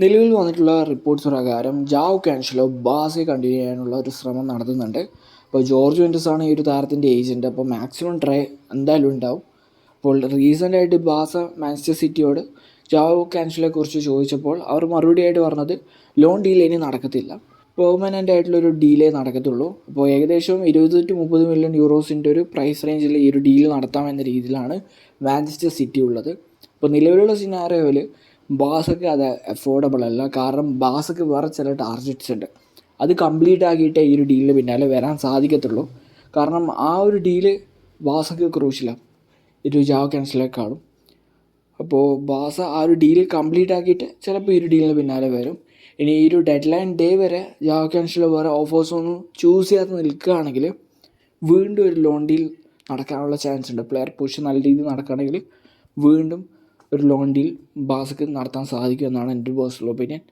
നിലവിൽ വന്നിട്ടുള്ള റിപ്പോർട്ട്സ് പ്രകാരം ജാവ് കാൻഷലോ ബാസെ കണ്ടിന്യൂ ചെയ്യാനുള്ള ഒരു ശ്രമം നടത്തുന്നുണ്ട്. അപ്പോൾ ജോർജ് ആണ് ഈ ഒരു താരത്തിന്റെ ഏജന്റ് അപ്പോൾ മാക്സിമം ട്രൈ എന്തായാലും ഉണ്ടാവും. അപ്പോൾ റീസെന്റ് ആയിട്ട് ബാസ മാഞ്ചസ്റ്റർ സിറ്റിയോട് ജാവോ കാൻഷലെ കുറിച്ച് ചോദിച്ചപ്പോൾ അവർ മറുപടിയായിട്ട് പറഞ്ഞത് ലോൺ ഡീൽ ഇനി നടക്കത്തില്ല. പെർമനന്റ് ആയിട്ടുള്ളൊരു ഡീലേ നടക്കത്തുള്ളൂ. അപ്പോൾ ഏകദേശം ഇരുപത് ടു മുപ്പത് മില്യൺ യൂറോസിന്റെ ഒരു പ്രൈസ് റേഞ്ചിൽ ഈ ഒരു ഡീൽ നടത്താമെന്ന രീതിയിലാണ് മാഞ്ചസ്റ്റർ സിറ്റി ഉള്ളത്. അപ്പോൾ നിലവിലുള്ള സിനാറിയോയിൽ ബാസക്ക് അത് അഫോർഡബിൾ അല്ല. കാരണം ബാസക്ക് വേറെ ചില ടാർഗറ്റ്സ് ഉണ്ട്. അത് കംപ്ലീറ്റ് ആക്കിയിട്ടേ ഈ ഒരു ഡീലിന് പിന്നാലെ വരാൻ സാധിക്കത്തുള്ളൂ. കാരണം ആ ഒരു ഡീൽ ബാസക്ക് ക്രൂശിലാണ് ഒരു ജാവ ക്യാൻസലേക്കാളും അപ്പോൾ ബാസ ആ ഒരു ഡീൽ കംപ്ലീറ്റ് ആക്കിയിട്ട് ചിലപ്പോൾ ഈ ഒരു ഡീലിന് പിന്നാലെ വരും. ഇനി ഈ ഒരു ഡെഡ് ലൈൻ ഡേ വരെ ജാവ ക്യാൻസൽ വേറെ ഓഫേഴ്സ് ഒന്നും ചൂസ് ചെയ്യാതെ നിൽക്കുകയാണെങ്കിൽ വീണ്ടും ഒരു ലോൺ ഡീൽ നടക്കാനുള്ള ചാൻസ് ഉണ്ട്. പ്ലെയർ പുഷ് നല്ല രീതിയിൽ നടക്കുകയാണെങ്കിൽ വീണ്ടും ഒരു ലോൺ ഡീൽ ബാസക്ക് നടത്താൻ സാധിക്കും എന്നാണ് എന്റെ പേഴ്സണൽ ഒപ്പീനിയൻ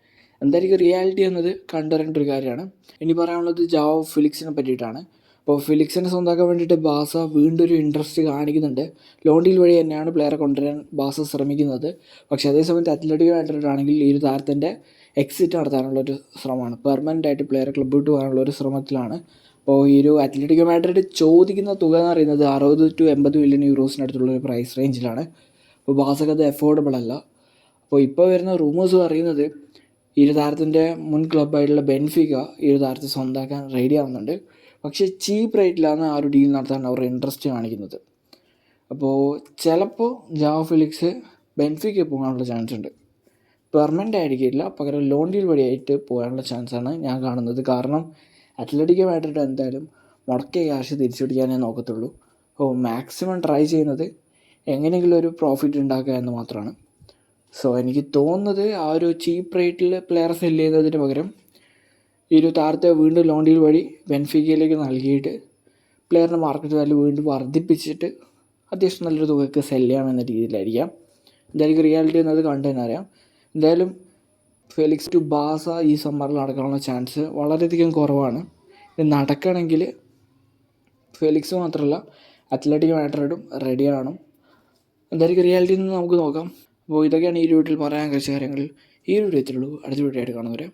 എന്തായിരിക്കും റിയാലിറ്റി എന്നത് കണ്ടറിയേണ്ട ഒരു കാര്യമാണ്. ഇനി പറയാനുള്ളത് ജാവോ ഫിലിക്സിനെ പറ്റിയിട്ടാണ്. അപ്പോൾ ഫിലിക്സിനെ സ്വന്തമാക്കാൻ വേണ്ടിയിട്ട് ബാസ വീണ്ടും ഒരു ഇൻട്രസ്റ്റ് കാണിക്കുന്നുണ്ട്. ലോൺ ഡീൽ വഴി തന്നെയാണ് പ്ലെയറെ കൊണ്ടുവരാൻ ബാസ ശ്രമിക്കുന്നത്. പക്ഷേ അതേസമയത്ത് അത്ലറ്റിക് ആയിട്ടാണെങ്കിൽ ഈ ഒരു താരത്തിന്റെ എക്സിറ്റ് നടത്താനുള്ള ഒരു ശ്രമമാണ്. പെർമനന്റ് ആയിട്ട് പ്ലെയറെ ക്ലബ്ബ് വിട്ട് പോകാനുള്ള ഒരു ശ്രമത്തിലാണ്. അപ്പോൾ ഈ ഒരു അത്ലറ്റിക് മാഡ്രിഡ് ചോദിക്കുന്ന തുക എന്ന് പറയുന്നത് അറുപത് ടു എൺപത് മില്യൺ യൂറോസിനടുത്തുള്ള ഒരു പ്രൈസ് റേഞ്ചിലാണ് അത് അഫോർഡബിൾ അല്ല. അപ്പോൾ ഇപ്പോൾ വരുന്ന റൂമേഴ്സ് പറയുന്നത് ഇരു താരത്തിന്റെ മുൻ ക്ലബ്ബായിട്ടുള്ള ബെൻഫിക ഇരു താരത്തെ സ്വന്തമാക്കാൻ റെഡി ആവുന്നുണ്ട്. പക്ഷേ ചീപ്പ് റേറ്റിലാണ് ആ ഒരു ഡീൽ നടത്താൻ അവർ ഇൻട്രസ്റ്റ് കാണിക്കുന്നത്. അപ്പോൾ ചിലപ്പോൾ ജാവ ഫിലിക്സ് ബെൻഫിക്ക് പോകാനുള്ള ചാൻസ് ഉണ്ട്. പെർമനന്റ് ആയിരിക്കില്ല. പകരം ലോൺ ഡീൽ വഴിയായിട്ട് പോകാനുള്ള ചാൻസാണ് ഞാൻ കാണുന്നത്. കാരണം അത്ലറ്റിക്കുമായിട്ട് എന്തായാലും മുടക്കിയ ക്യാഷ് തിരിച്ചു പിടിക്കാനേ നോക്കത്തുള്ളൂ. അപ്പോൾ മാക്സിമം ട്രൈ ചെയ്യുന്നത് എങ്ങനെയെങ്കിലും ഒരു പ്രോഫിറ്റ് ഉണ്ടാക്കുക എന്ന് മാത്രമാണ്. സോ എനിക്ക് തോന്നുന്നത് ആ ഒരു ചീപ്പ് റേറ്റിൽ പ്ലെയർ സെൽ ചെയ്യുന്നതിന് പകരം ഈ ഒരു താരത്തെ വീണ്ടും ലോൺ ഡീൽ വഴി ബെൻഫിക്കയിലേക്ക് നൽകിയിട്ട് പ്ലെയറിന്റെ മാർക്കറ്റ് വാല്യൂ വീണ്ടും വർദ്ധിപ്പിച്ചിട്ട് അത്യാവശ്യം നല്ലൊരു തുകയ്ക്ക് സെൽ എന്ന രീതിയിലായിരിക്കാം. എന്തായാലും റിയാലിറ്റി എന്നത് കണ്ടു തന്നെ അറിയാം. എന്തായാലും ഫെലിക്സ് ടു ബാസ ഈ സമ്മറിൽ നടക്കാനുള്ള ചാൻസ് വളരെയധികം കുറവാണ്. ഇത് നടക്കണമെങ്കിൽ ഫെലിക്സ് മാത്രമല്ല അത്ലറ്റിക് മാഡ്രിഡും റെഡിയാണ് എന്തായിരിക്കും റിയാലിറ്റി എന്ന് നമുക്ക് നോക്കാം. അപ്പോൾ ഇതൊക്കെയാണ് ഈ വീട്ടിൽ പറയാൻ കഴിച്ച കാര്യങ്ങൾ. ഈ ഒരു വീഡിയോ എത്തുള്ളൂ അടുത്ത വീഡിയോ ആയിട്ട് കാണുന്നവരെ